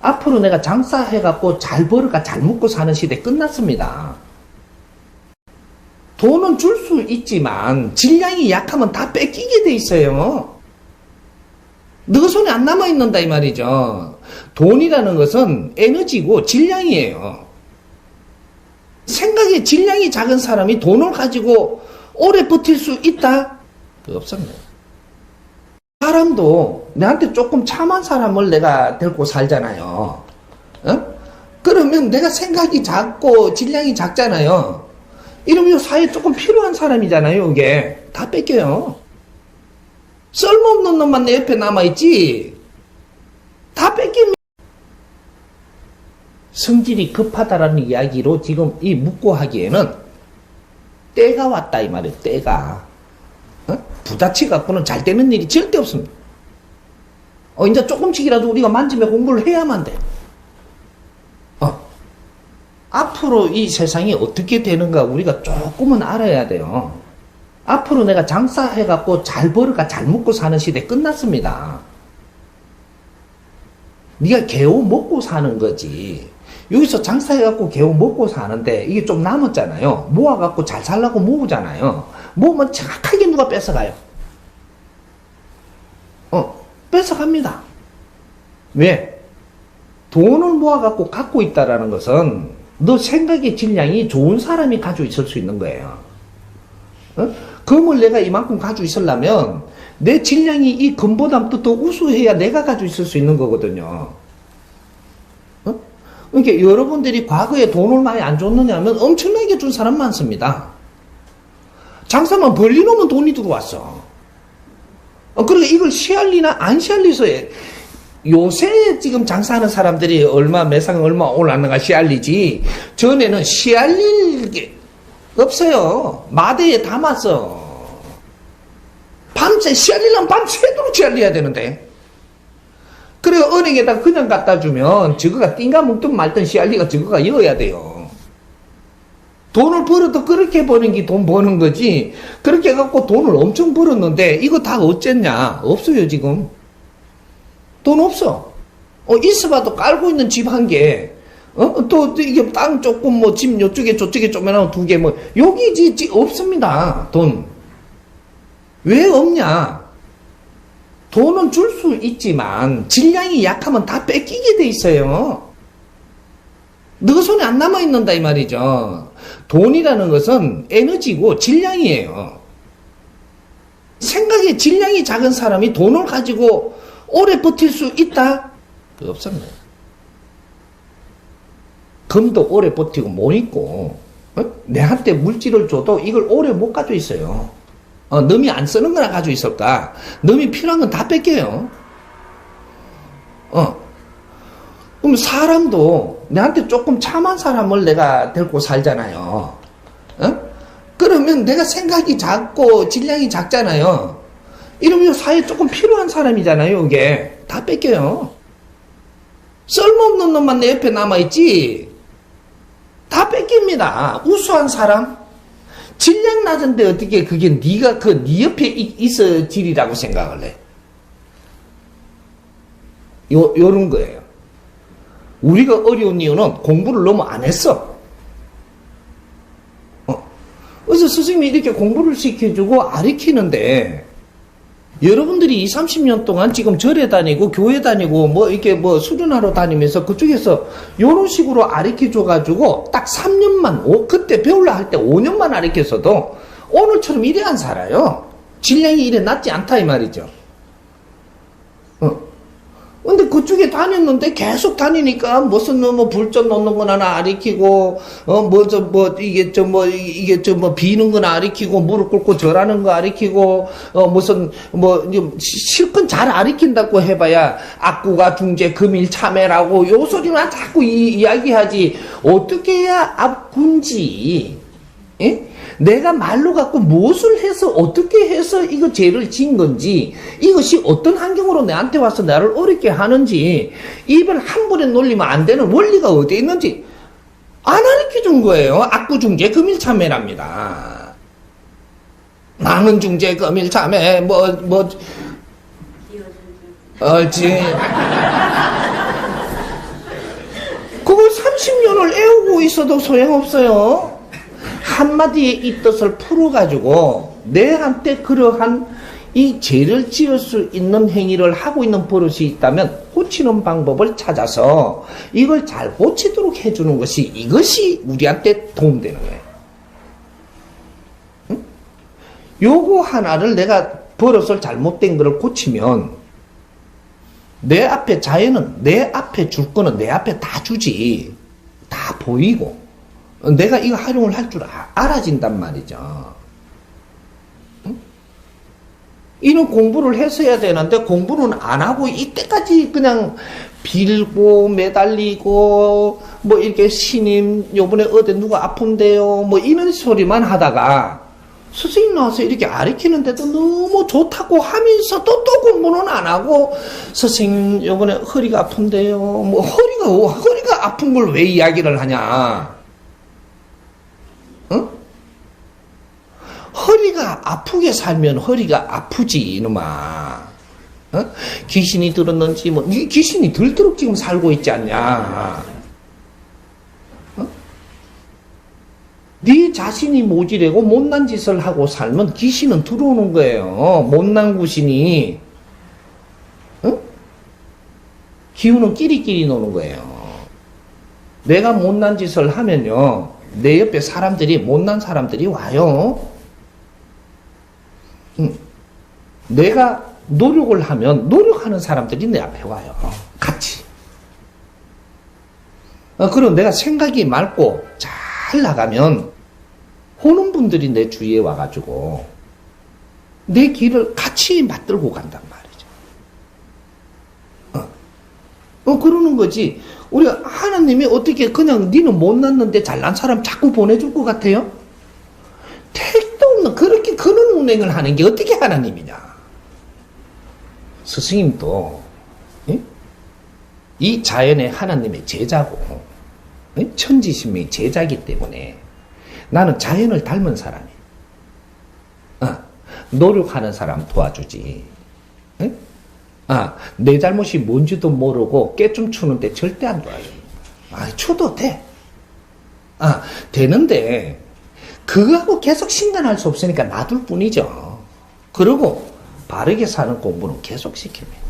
앞으로 내가 장사해갖고 잘 벌어가 잘 먹고 사는 시대 끝났습니다. 돈은 줄 수 있지만 질량이 약하면 다 뺏기게 돼 있어요. 너 손에 안 남아있는다 이 말이죠. 돈이라는 것은 에너지고 질량이에요. 생각의 질량이 작은 사람이 돈을 가지고 오래 버틸 수 있다? 그 없습니다. 사람도 내한테 조금 참한 사람을 내가 데리고 살잖아요. 어? 그러면 내가 생각이 작고 질량이 작잖아요. 이러면 사회에 조금 필요한 사람이잖아요, 이게. 다 뺏겨요. 쓸모없는 놈만 내 옆에 남아있지. 다 뺏깁니다. 성질이 급하다라는 이야기로 지금 이 묻고 하기에는 때가 왔다 이 말이에요, 때가. 어? 부자치 갖고는 잘 되는 일이 절대 없습니다. 어, 이제 조금씩이라도 우리가 만지며 공부를 해야만 돼. 어. 앞으로 이 세상이 어떻게 되는가 우리가 조금은 알아야 돼요. 앞으로 내가 장사해갖고 잘 벌어가 잘 먹고 사는 시대 끝났습니다. 네가 개우 먹고 사는 거지. 여기서 장사해갖고 개우 먹고 사는데 이게 좀 남았잖아요. 모아갖고 잘 살라고 모으잖아요. 모으면 정확하게 누가 뺏어가요. 어, 뺏어갑니다. 왜? 돈을 모아갖고 갖고 있다라는 것은 너 생각의 질량이 좋은 사람이 가지고 있을 수 있는 거예요. 어? 금을 내가 이만큼 가지고 있으려면 내 질량이 이 금보다 더 우수해야 내가 가지고 있을 수 있는 거거든요. 어? 그러니까 여러분들이 과거에 돈을 많이 안 줬느냐면 엄청나게 준 사람 많습니다. 장사만 벌리놓으면 돈이 들어왔어. 어, 그러니까 이걸 시알리나 안 시알리서 해. 요새 지금 장사하는 사람들이 얼마 매상 얼마 올랐는가 시알리지 전에는 시알릴 게 없어요. 마대에 담았어. 밤새 시알리려면 밤새도록 시알려야 되는데. 그래 은행에다 그냥 갖다 주면 저거가 띵가 뭉뚱 말든 시알리가 저거가 이어야 돼요. 돈을 벌어도 그렇게 버는 게 돈 버는 거지. 그렇게 갖고 돈을 엄청 벌었는데 이거 다 어쨌냐? 없어요 지금. 돈 없어. 어 있어봐도 깔고 있는 집 한 개. 어? 또 이게 땅 조금 뭐 집 요쪽에 저쪽에 조그만한 두개 뭐 여기 지 없습니다. 돈. 왜 없냐? 돈은 줄 수 있지만 질량이 약하면 다 뺏기게 돼 있어요. 너 손에 안 남아있는다 이 말이죠. 돈이라는 것은 에너지고 질량이에요. 생각의 질량이 작은 사람이 돈을 가지고 오래 버틸 수 있다? 그 없습니다. 금도 오래 버티고 못 있고 어? 내한테 물질을 줘도 이걸 오래 못 가지고 있어요. 어, 남이 안 쓰는 거나 가지고 있을까? 남이 필요한 건 다 뺏겨요. 어. 그럼 사람도 내한테 조금 참한 사람을 내가 데리고 살잖아요. 어? 그러면 내가 생각이 작고 질량이 작잖아요. 이러면 사회에 조금 필요한 사람이잖아요, 이게. 다 뺏겨요. 쓸모없는 놈만 내 옆에 남아있지. 다 뺏깁니다. 우수한 사람. 질량 낮은데 어떻게 그게 네가 그 네 옆에 있어 질이라고 생각을 해. 요 요런 거예요. 우리가 어려운 이유는 공부를 너무 안 했어. 어. 그래서 스승님이 이렇게 공부를 시켜주고 아리키는데 여러분들이 20, 30년 동안 지금 절에 다니고 교회 다니고 뭐 이렇게 뭐 수련하러 다니면서 그쪽에서 이런 식으로 아르켜 줘가지고 딱 3년만 오, 그때 배울라 할 때 5년만 아르켜서도 오늘처럼 이래 안 살아요. 질량이 이래 낮지 않다 이 말이죠. 어. 근데 그쪽에 다녔는데 계속 다니니까 무슨 뭐 불전 놓는 거나 아리키고 어뭐 저뭐 이게 저 뭐 이게 저 뭐 비는 거나 아리키고 무릎 꿇고 절하는 거 아리키고 어 무슨 뭐 실컷 잘 아리킨다고 해봐야 악구가 중재 금일 참회라고 요 소리만 자꾸 이, 이야기하지 어떻게 해야 악군지 예? 내가 말로 갖고 무엇을 해서 어떻게 해서 이거 죄를 지은 건지 이것이 어떤 환경으로 내한테 와서 나를 어렵게 하는지 입을 한 번에 놀리면 안 되는 원리가 어디에 있는지 안 가르쳐 준 거예요. 악구중재 금일참회랍니다. 망은 중재 금일참회 뭐뭐 얼지 있어도 소용없어요. 한마디의 이 뜻을 풀어가지고 내한테 그러한 이 죄를 지을 수 있는 행위를 하고 있는 버릇이 있다면 고치는 방법을 찾아서 이걸 잘 고치도록 해주는 것이 이것이 우리한테 도움되는 거예요. 응? 요거 하나를 내가 버릇을 잘못된 거를 고치면 내 앞에 자연은 내 앞에 줄 거는 내 앞에 다 주지. 다 보이고. 내가 이거 활용을 할 줄 알아진단 말이죠. 응? 이런 공부를 했어야 되는데 공부는 안 하고 이때까지 그냥 빌고 매달리고 뭐 이렇게 신임 요번에 어디 누가 아픈데요 뭐 이런 소리만 하다가 선생님 나와서 이렇게 가르치는데도 너무 좋다고 하면서도 또 공부는 안 하고 선생님 요번에 허리가 아픈데요 뭐 허리가 허리가 아픈 걸 왜 이야기를 하냐 응? 허리가 아프게 살면 허리가 아프지 이놈아 어? 귀신이 들었는지 뭐이 귀신이 들도록 지금 살고 있지 않냐 어? 네 자신이 모지래고 못난 짓을 하고 살면 귀신은 들어오는 거예요 못난 구신이 어? 기운은 끼리끼리 노는 거예요 내가 못난 짓을 하면요 내 옆에 사람들이 못난 사람들이 와요 응. 내가 노력을 하면 노력하는 사람들이 내 앞에 와요. 같이. 어, 그럼 내가 생각이 맑고 잘 나가면 오는 분들이 내 주위에 와가지고 내 길을 같이 맞들고 간단 말이죠. 어, 어 그러는 거지. 우리 하나님이 어떻게 그냥 니는 못났는데 잘난 사람 자꾸 보내줄 것 같아요? 택도 없는 그렇게 그런 운행을 하는 게 어떻게 하나님이냐? 스승님도 예? 이 자연의 하나님의 제자고 예? 천지신명의 제자이기 때문에 나는 자연을 닮은 사람이 아, 노력하는 사람 도와주지 예? 아, 내 잘못이 뭔지도 모르고 깨 좀 추는데 절대 안 도와줘 아, 추도 돼 아, 되는데 그거하고 계속 신간할 수 없으니까 놔둘 뿐이죠 그리고 바르게 사는 공부는 계속 시킵니다.